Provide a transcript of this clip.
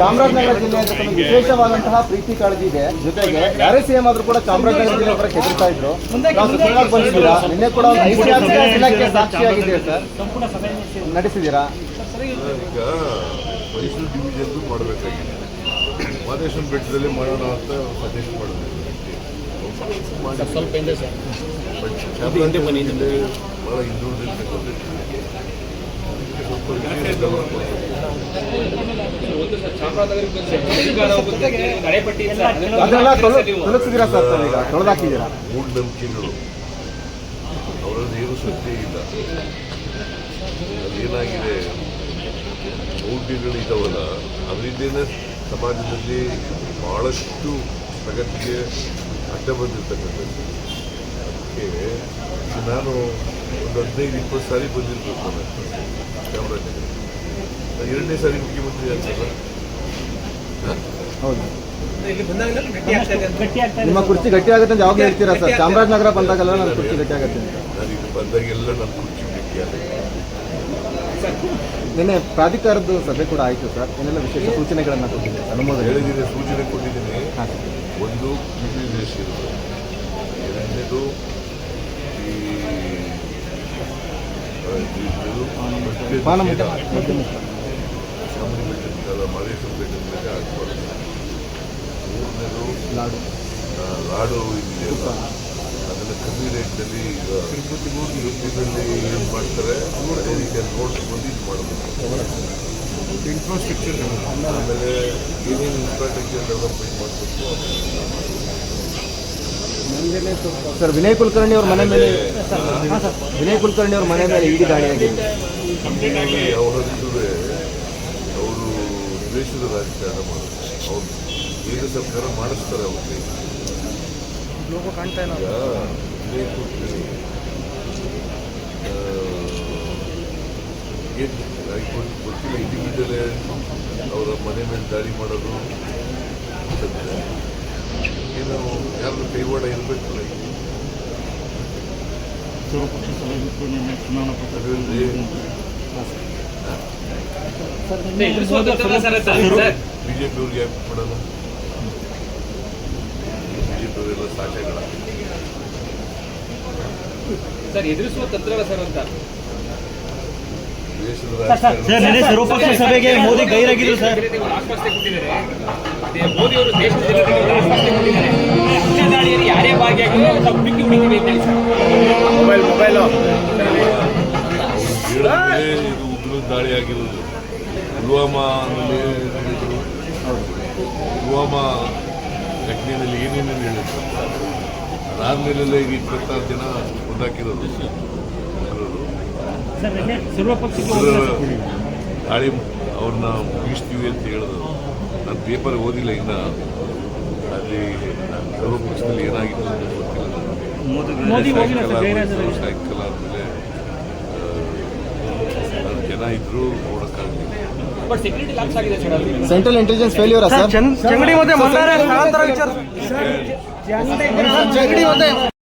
ಚಾಮರಾಜನಗರ ಜಿಲ್ಲೆ ಅಂತ ಒಂದು ವಿಶೇಷವಾದಂತಹ ಪ್ರೀತಿ ಕಾಳಜಿ ಇದೆ. ಜೊತೆಗೆ ಯಾರೇ ಸಿಎಂ ಆದ್ರೂ ಕೂಡ ಚಾಮರಾಜನಗರ ಜಿಲ್ಲೆ ಅವರ ಹೆದರ್ತಾ ಇದ್ರು. ನಾವು ಬಂದಿದ್ದೀರಾ? ನಿನ್ನೆ ಕೂಡ ಒಂದು ಐತಿಹಾಸಿಕ ಇಲಾಖೆ ಸಾಕ್ಷಿಯಾಗಿದೆ ಸರ್. ನಡೆಸಿದ್ದೀರಾ? ಈಗ ಮೈಸೂರು ಮಾಡಬೇಕಾಗಿದೆ. ಮಾದೇಶ್ವರ ಬೆಟ್ಟದಲ್ಲಿ ಮಾಡೋಣ ಅಂತ ಸಜೆಸ್ಟ್ ಮಾಡಿದೆ ಸ್ವಲ್ಪ ಹಿಂದೆ ಸರ್. ಭಾಳ ಸ್ವಲ್ಪ. ಅದೆಲ್ಲ ತೊಲ- ತೊಲಗಿಸಿದ್ದೀರಾ ಸರ್ ಅವರಲ್ಲಿ ಸತ್ಯ ಇಲ್ಲ ಅದೇನಾಗಿದೆ ಮೌಢ್ಯಗಳಿದ್ದಾವಲ್ಲ ಅದರಿಂದೇನೆ ಸಮಾಜದಲ್ಲಿ ಬಹಳಷ್ಟು ಪ್ರಗತಿಗೆ ಅಡ್ಡ ಬಂದಿರ್ತಕ್ಕಂಥದ್ದು ಅದಕ್ಕೆ ನಾನು ಒಂದು ಹದಿನೈದು ಇಪ್ಪತ್ತು ಸಾರಿ ಬಂದಿರ್ಬೇಕು ಚಾಮರಾಜನಗರ ಎರಡನೇ ಸಾರಿ ಮುಖ್ಯಮಂತ್ರಿ ಆಗ್ತದೆ ನಿಮ್ಮ ಕುರ್ಚಿ ಗಟ್ಟಿ ಆಗುತ್ತೆ ಅಂತ ಯಾವಾಗ ಹೇಳ್ತೀರಾ ಸರ್? ಚಾಮರಾಜನಗರ ಬಂದಾಗೆಲ್ಲ ನನ್ನ ಕುರ್ಚಿ ಗಟ್ಟಿ ಆಗುತ್ತೆ. ಬಂದಾಗೆಲ್ಲ ನನ್ನ ಕುರ್ಚಿ ಗಟ್ಟಿಯಾಗಿದೆ ನಿನ್ನೆ ಪ್ರಾಧಿಕಾರದ ಸಭೆ ಕೂಡ ಆಯಿತು ಸರ್. ಏನೆಲ್ಲ ವಿಶೇಷ ಸೂಚನೆಗಳನ್ನು ಕೊಟ್ಟಿದ್ದೀನಿ ಸರ್ ಅನುಮೋದನೆ. ಹೇಳಿದ್ದೀನಿ ಸೂಚನೆ ಕೊಟ್ಟಿದ್ದೀನಿ. ಒಂದು ಎರಡನೇದು ಈ ಹಾಕ್ಬಾರ್ದು ಮೂರನೇದು ಲಾಡು ಲಾಡು ಇದೆಯಲ್ಲ ಅದನ್ನು ಕಮ್ಮಿ ರೇಟ್ನಲ್ಲಿ ಈಗ ತಿರುಪತಿನಲ್ಲಿ ಏನು ಮಾಡ್ತಾರೆ ಅದೇ ರೀತಿಯಲ್ಲಿ ಬಂದು ಇದು ಮಾಡಬೇಕು ಇನ್ಫ್ರಾಸ್ಟ್ರಕ್ಚರ್ ಆಮೇಲೆ ಏನೇನು ಇನ್ಫ್ರಾಸ್ಟ್ರಕ್ಚರ್ ಡೆವಲಪ್ಮೆಂಟ್ ಮಾಡಬೇಕು ಸರ್ ವಿನಯ್ ಕುಲಕರ್ಣಿ ಅವ್ರ ಮನೆ ಮೇಲೆ ಸರ್ ವಿನಯ್ ಕುಲಕರ್ಣಿ ಅವ್ರ ಮನೆ ಮೇಲೆ ಇಡೀ ದಾಳಿಯಾಗಿದೆ ಆಗಿದೆ. ಅವರು ದ್ವೇಷದ ರಾಜಕಾರಣ ಮಾಡೋದು ಅವರು ಕೇಂದ್ರ ಸರ್ಕಾರ ಮಾಡಿಸ್ತಾರೆ ಅವ್ರಿಗೆ ಲೋಕ ಕಾಣ್ತಾ ಇಲ್ಲ. ಆ, ಏನ್ ಆಯ್ತು ಗೊತ್ತು- ಗೊತ್ತಿಲ್ಲ. ಇಂಡಿವಿಜುವಲ್ ಅವರ ಮನೆ ಮೇಲೆ ದಾಳಿ ಮಾಡೋದು. ಏನೋ ಯಾರು ಕೈವಾಡ ಇರಬೇಕಲ್ಲ ಅದರಲ್ಲಿ ಬಿಜೆಪಿ ಅವ್ರಿಗೆ ಯಾಕೆ ಮಾಡಲ್ಲ ಬಿಜೆಪಿ ಅವರೆಲ್ಲ ಸಾಚೆಗಳ ಸರ್ ಎದುರಿಸುವ ತಂತ್ರಗಳ ಸರ್ ಅಂತ ದೇಶದ ಸರ್ ರಾಜಕಾರಣ ನಿನ್ನೆ ಸರ್ವಪಕ್ಷ ಸಭೆಗೆ ಮೋದಿ ಗೈರಾಗಿದ್ರು ಸರ್ ಜನತೆಗೆ ಒಂದು ಆಶ್ವಾಸನೆ ಕೊಟ್ಟಿದ್ದಾರೆ ಅದೇ ಮೋದಿ ಅವರು ದೇಶದ ಜನತೆಗೆ ಒಂದು ಆಶ್ವಾಸನೆ ಕೊಟ್ಟಿದ್ದಾರೆ ಉಗ್ರ ದಾಳಿಯಲ್ಲಿ ಯಾರೇ ಭಾಗಿಯಾಗಿದ್ರು ನಾವು ಹುಡುಕಿ ಹುಡುಕಿವಿ ಅಂತ ಹೇಳಿ ಸರ್ ಹೇಳದ್ಮೇಲೆ ಇದು ಉಗ್ರ ದಾಳಿ ಆಗಿರೋದು ಪುಲ್ವಾಮಾನಲ್ಲಿ ಪುಲ್ವಾಮಾ ಘಟನೆಯಲ್ಲಿ ಏನೇನೇನು ಹೇಳಿದ್ರು? ಅದಾದ್ಮೇಲೆಲ್ಲ ಈಗ ಇಪ್ಪತ್ತಾರು ಜನ ಉಗ್ರರ ದಾಳಿ ಅವ್ರನ್ನ ಮುಗಿಸ್ತೀವಿ ಅಂತ ಹೇಳಿದ್ರು. ನಾನು ಪೇಪರ್ ಓದಿಲ್ಲ ಇನ್ನ. ಅಲ್ಲಿ ಸರ್ವಪಕ್ಷದಲ್ಲಿ ಏನಾಗಿತ್ತು ಅಂತ ಗೊತ್ತಿಲ್ಲ. ಸಾಯಂಕಾಲ ಜನ ಇದ್ರು ನೋಡಕ್ಕಾಗಲಿ ಬಟ್ ಸೆಕ್ಯೂರಿಟಿ ಲಾಕ್ಸ್ ಆಗಿದೆ sir central intelligence failure sir Changadi ಮತ್ತೆ